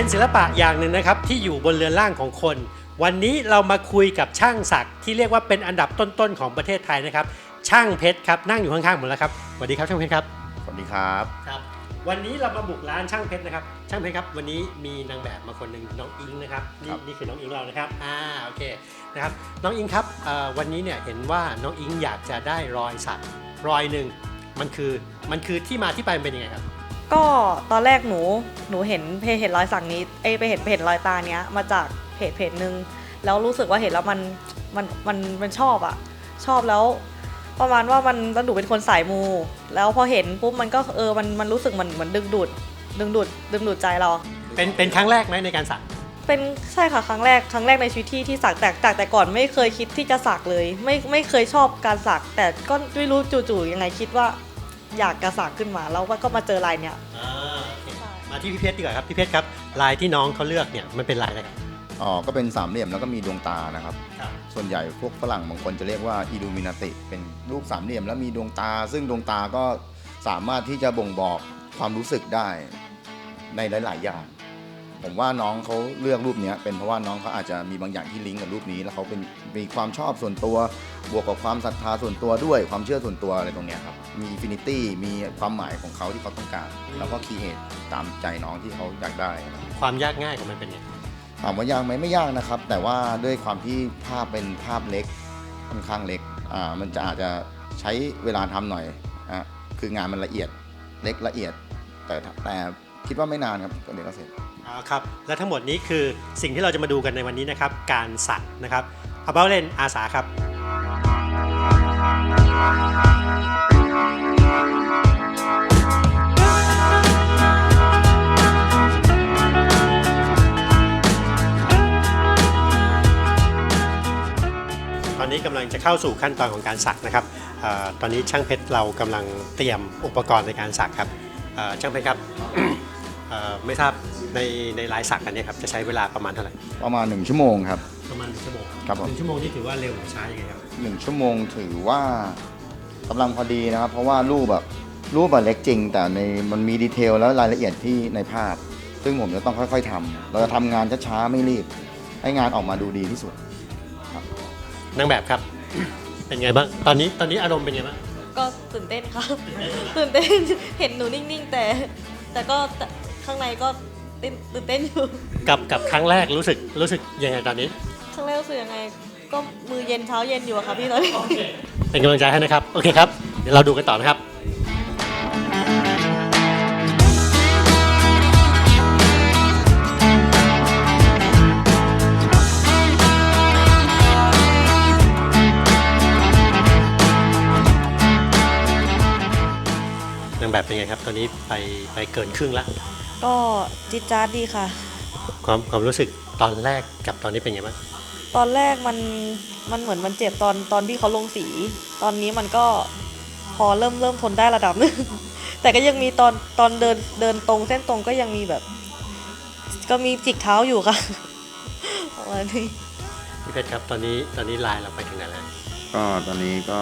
เป็นศิลปะอย่างหนึ่งนะครับที่อยู่บนเรือนร่างของคน วันนี้เรามาคุยกับช่างศักดิ์ที่เรียกว่าเป็นอันดับต้นๆของประเทศไทยนะครับ ช่างเพชรครับนั่งอยู่ข้างๆผมแล้วครับสวัสดีครับช่างเพชรครับสวัสดีครับครับวันนี้เรามาบุกร้านช่างเพชรนะครับ ช่างเพชรครับ วันนี้มีนางแบบมาคนหนึ่งน้องอิงนะครับนี่ครับนี่คือน้องอิงเรานะครับอ่าโอเคนะครับน้องอิงครับเอ่อวันนี้เนี่ยเห็นว่าน้องอิงอยากจะได้รอยสักรอยหนึ่งมันคือมันคือที่มาที่ไปมันเป็นยังไงครับ ก็ตอนแรกหนูหนูเห็นเพจเห็นรอยสักนี้เอ้ยไปเห็นเพจรอยตาเนี้ยมาจากเพจเพจหนึ่งแล้วรู้สึกว่าเห็นแล้วมันมันมันมันชอบอะชอบแล้ว ประมาณว่ามันแล้วหนูเป็นคนสายมู แล้วพอเห็นปุ๊บมันก็เออมันมันรู้สึกมันเหมือนดึงดูดดึงดูดดึงดูดใจเรา เป็นเป็นครั้งแรกไหมในการสัก เป็นใช่ค่ะครั้งแรกครั้งแรกในชีวิตที่ที่สักแต่จากแต่ก่อนไม่เคยคิดที่จะสักเลย ไม่ไม่เคยชอบการสักแต่ก็ไม่รู้จู่ๆยังไงคิดว่า อยากจะสักขึ้นมา แล้วก็มาเจอลายเนี้ยอ่าโอเคมาที่พี่เพชรดีกว่าครับพี่เพชรครับลายที่น้องเขาเลือกเนี่ยมันเป็นลายอะไรครับอ๋อก็เป็นสามเหลี่ยมแล้วก็มีดวงตานะครับ ครับส่วนใหญ่พวกฝรั่งบางคนจะเรียกว่าอิลูมินาติเป็นรูปสามเหลี่ยมแล้วมีดวงตา ซึ่งดวงตาก็สามารถที่จะบ่งบอกความรู้สึกได้ในหลาย ๆ อย่าง ผมว่าน้องเขาเลือกรูปเนี้ยเป็นเพราะว่าน้องเขาอาจจะมีบางอย่างที่ลิงก์กับรูปนี้ แล้วเขาเป็นมีความชอบส่วนตัว บวกกับความศรัทธาส่วนตัวด้วยความเชื่อส่วนตัวอะไรตรงเนี้ยครับ มีอินฟินิตี้มีความหมายของเขาที่เขาต้องการ แล้วก็คีเอทตามใจน้องที่เขาอยากได้ครับความยากง่ายของมันเป็นไงถามว่ายากไหมไม่ยากนะครับ แต่ว่าด้วยความที่ภาพเป็นภาพเล็กค่อนข้างเล็กอ่ามันจะอาจจะใช้เวลาทำหน่อยอะคืองานมันละเอียดเล็กละเอียด แต่แต่คิดว่าไม่นานครับก็เดี๋ยวก็เสร็จ เอครับและทั้งหมดนี้คือสิ่งที่เราจะมาดูกันในวันนี้นะครับการสักนะครับเอาเบ้าเล่นอาสาครับ ตอนนี้กำลังจะเข้าสู่ขั้นตอนของการสักนะครับเออตอนนี้ช่างเพชรเรากำลังเตรียมอุปกรณ์ในการสักครับเอ่อช่างเพชรครับ เอ่อไม่ทราบในในลายสักอันเนี้ครับจะใช้เวลาประมาณเท่าไหร่ประมาณ 1 ชั่วโมงครับ ประมาณหนึ่งชั่วโมงครับผม หนึ่งชั่วโมงนี่ถือว่าเร็วหรือช้ายังไงครับ1 ชั่วโมงถือว่ากำลังพอดีนะครับ เพราะว่ารูปแบบรูปแบบเล็กจริง แต่ในมันมีดีเทลแล้วรายละเอียดที่ในภาพ ซึ่งผมจะต้องค่อยๆทำเราจะทำงานช้าๆไม่รีบ ให้งานออกมาดูดีที่สุด นางแบบครับ เป็นไงบ้างตอนนี้ตอนนี้อารมณ์เป็นไงบ้างก็ตื่นเต้นค่ะตื่นเต้น เห็นหนูนิ่งๆ แต่ แต่ก็แต่ ข้างในก็เต้นตื่นเต้นอยู่ กับกับครั้งแรกรู้สึกรู้สึกยังไงตอนนี้ข้างแรกรู้สึกยังไง ก็มือเย็นเท้าเย็นอยู่อะค่ะพี่ตอนนี้ เป็นกำลังใจให้นะครับ โอเคครับ เดี๋ยวเราดูกันต่อนะครับ นางแบบเป็นไงครับ ตอนนี้ไปไปเกินครึ่งแล้ว ก็จิตจ้าดดีค่ะ ความความรู้สึกตอนแรกกับตอนนี้เป็นไงบ้างตอนแรกมันมันเหมือนมันเจ็บตอนตอนที่เขาลงสี ตอนนี้มันก็พอเริ่มเริ่มทนได้ระดับหนึง แต่ก็ยังมีตอนตอนเดินเดินตรงเส้นตรงก็ยังมีแบบ ก็มีจิกเท้าอยู่ค่ะประมาณนี้พี่เพชรครับตอนนี้ตอนนี้ลายเราไปถึงไหนแล้วก็ตอนนี้ก็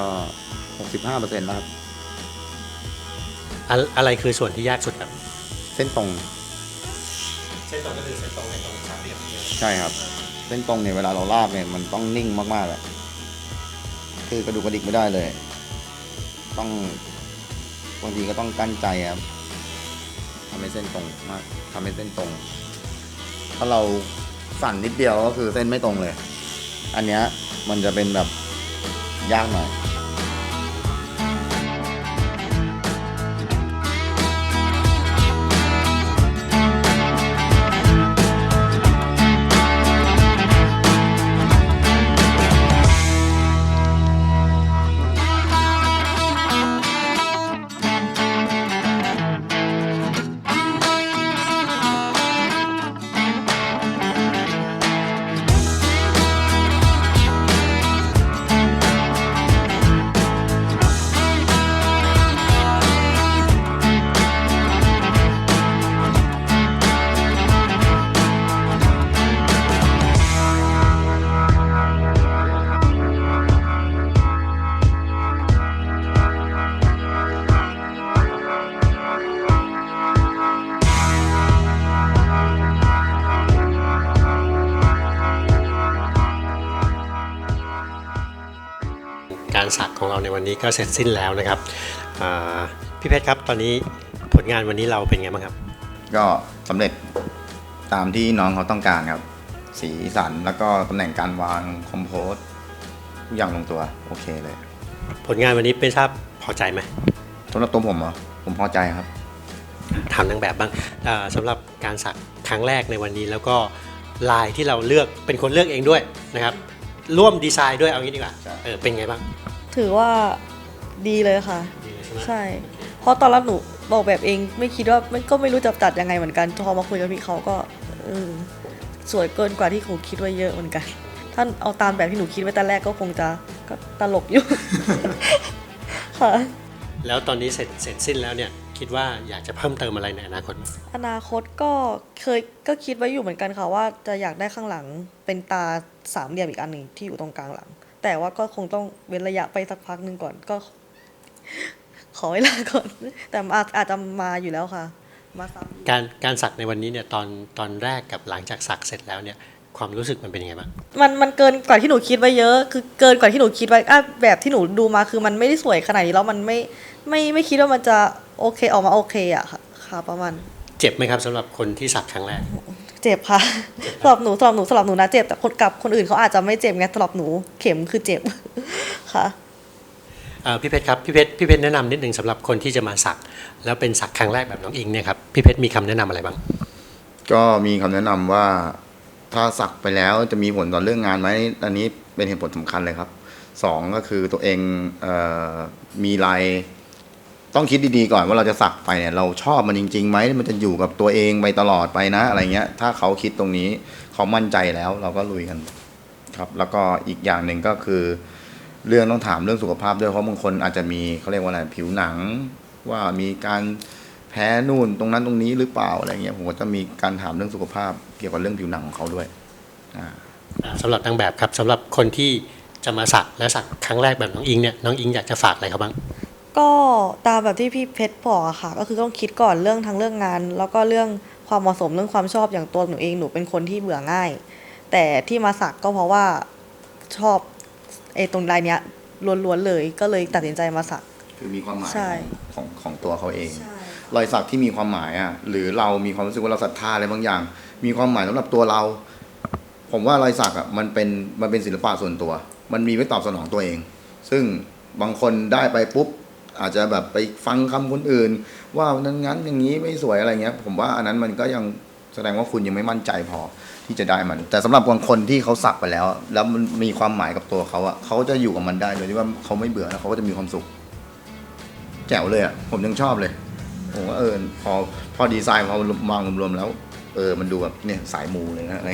65%แล้วครับ อะอะไรคือส่วนที่ยากสุดครับเส้นตรง เส้นตรงก็คือเส้นตรงในตรงสามเหลี่ยมใช่ครับ เส้นตรงเนี่ยเวลาเราลากเนี่ยมันต้องนิ่งมากๆอะคือกระดูกกระดิกไม่ได้เลย ต้องบางทีก็ต้องกั้นใจครับทำให้เส้นตรงมากทำให้เส้นตรง ถ้าเราสั่นนิดเดียวก็คือเส้นไม่ตรงเลย อันเนี้ยมันจะเป็นแบบยากหน่อย การสักของเราในวันนี้ก็เสร็จสิ้นแล้วนะครับอ่าพี่เพชรครับตอนนี้ผลงานวันนี้เราเป็นไงบ้างครับ ก็สำเร็จตามที่น้องเขาต้องการครับ สีสันแล้วก็ตำแหน่งการวางคอมโพสทุกอย่างลงตัวโอเคเลย ผลงานวันนี้เป็นทราบพอใจไหมสำหรับตัวผมเหรอผมพอใจครับถามนางแบบบ้างอ่าสำหรับการสักครั้งแรกในวันนี้แล้วก็ลายที่เราเลือกเป็นคนเลือกเองด้วยนะครับ ร่วมดีไซน์ด้วยเอางี้ดีกว่าใช่เออเป็นไงบ้างถือว่าดีเลยค่ะ ดีเลยใช่ไหมใช่ เพราะตอนแรกหนูบอกแบบเอง ไม่คิดว่าไม่ก็ไม่รู้จะจัดยังไงเหมือนกันพอมาคุยกับพี่เขาก็เออสวยเกินกว่าที่หนูคิดไว้เยอะเหมือนกัน ถ้าเอาตามแบบที่หนูคิดไว้แต่แรกก็คงจะก็ตลกอยู่ ค่ะ แล้วตอนนี้เสร็จเสร็จสิ้นแล้วเนี่ย คิดว่าอยากจะเพิ่มเติมอะไรในอนาคตไหมอนาคตก็เคยก็คิดไว้อยู่เหมือนกันค่ะว่าจะอยากได้ข้างหลังเป็นตาสามเหลี่ยมอีกอันหนึ่งที่อยู่ตรงกลางหลัง แต่ว่าก็คงต้องเว้นระยะไปสักพักหนึ่งก่อนก็ ขอเวลาก่อน แต่อาจอาจจะมาอยู่แล้วค่ะ มาซ้ำการการสักในวันนี้เนี่ยตอนตอนแรกกับหลังจากสักเสร็จแล้วเนี่ย ความรู้สึกมันเป็นยังไงบ้างมันมันเกินกว่าที่หนูคิดไว้เยอะ คือเกินกว่าที่หนูคิดไว้อะแบบที่หนูดูมาคือมันไม่ได้สวยขนาดนี้แล้วมันไม่ไม่ไม่คิดว่ามันจะโอเคออกมาโอเคอะค่ะค่ะประมาณ เจ็บไหมครับสำหรับคนที่สักครั้งแรก เจ็บค่ะสำหรับหนูสำหรับหนูสำหรับหนูนะเจ็บแต่คนกับคนอื่นเขาอาจจะไม่เจ็บไงสำหรับหนูเข็มคือเจ็บค่ะเอ่อพี่เพชรครับพี่เพชรพี่เพชรแนะนำนิดนึงสำหรับคนที่จะมาสัก แล้วเป็นสักครั้งแรกแบบน้องอิงเนี่ยครับพี่เพชรมีคำแนะนำอะไรบ้าง ก็มีคำแนะนำว่า ถ้าสักไปแล้วจะมีผลต่อเรื่องงานไหมอันนี้เป็นเหตุผลสำคัญเลยครับสองก็คือตัวเองเออมีลายต้องคิดดีๆก่อนว่าเราจะสักไปเนี่ยเราชอบมันจริงๆไหมมันจะอยู่กับตัวเองไปตลอดไปนะอะไรเงี้ย ถ้าเขาคิดตรงนี้เขามั่นใจแล้วเราก็ลุยกันครับ แล้วก็อีกอย่างหนึ่งก็คือ เรื่องต้องถามเรื่องสุขภาพด้วยเพราะบางคนอาจจะมีเขาเรียกว่าอะไรผิวหนังว่ามีการ พ้นู่นตรงนั้นตรงนี้หรือเปล่าอะไรเงี้ยผมก็จะมีการถามเรื่องสุขภาพเกี่ยวกับเรื่องผิวหนังของเขาด้วยอ่าอ่าสำหรับนางแบบครับสำหรับคนที่จะมาสักและสักครั้งแรกแบบน้องอิงเนี่ยน้องอิงอยากจะฝากอะไรเขาบ้างก็ตามแบบที่พี่เพชรบอกอะค่ะ ก็คือต้องคิดก่อนเรื่องทั้งเรื่องงาน แล้วก็เรื่องความเหมาะสมเรื่องความชอบอย่างตัวหนูเองหนูเป็นคนที่เบื่อง่าย แต่ที่มาสักก็เพราะว่าชอบไอ้ตรงลายเนี้ยล้วนๆเลย ก็เลยตัดสินใจมาสัก คือมีความหมายใช่ของของตัวเขาเอง รอยสักที่มีความหมายอะหรือเรามีความรู้สึกว่าเราศรัทธาอะไรบางอย่าง มีความหมายสำหรับตัวเรา ผมว่ารอยสักอะมันเป็นมันเป็นศิลปะส่วนตัว มันมีไว้ตอบสนองตัวเอง ซึ่งบางคนได้ไปปุ๊บอาจจะแบบไปฟังคำคนอื่น ว่านั้นงั้นอย่างนี้ไม่สวยอะไรเงี้ย ผมว่าอันนั้นมันก็ยังแสดงว่าคุณยังไม่มั่นใจพอที่จะได้มัน แต่สำหรับบางคนที่เขาสักไปแล้ว แล้วมันมีความหมายกับตัวเขาอะเขาจะอยู่กับมันได้โดยที่ว่าเขาไม่เบื่อแล้วเขาก็จะมีความสุข แจ๋วเลยอะผมยังชอบเลย ผมว่าเออพอพอดีไซน์พอมองรวมๆแล้ว เออมันดูแบบเนี่ยสายมูเลยนะอะไร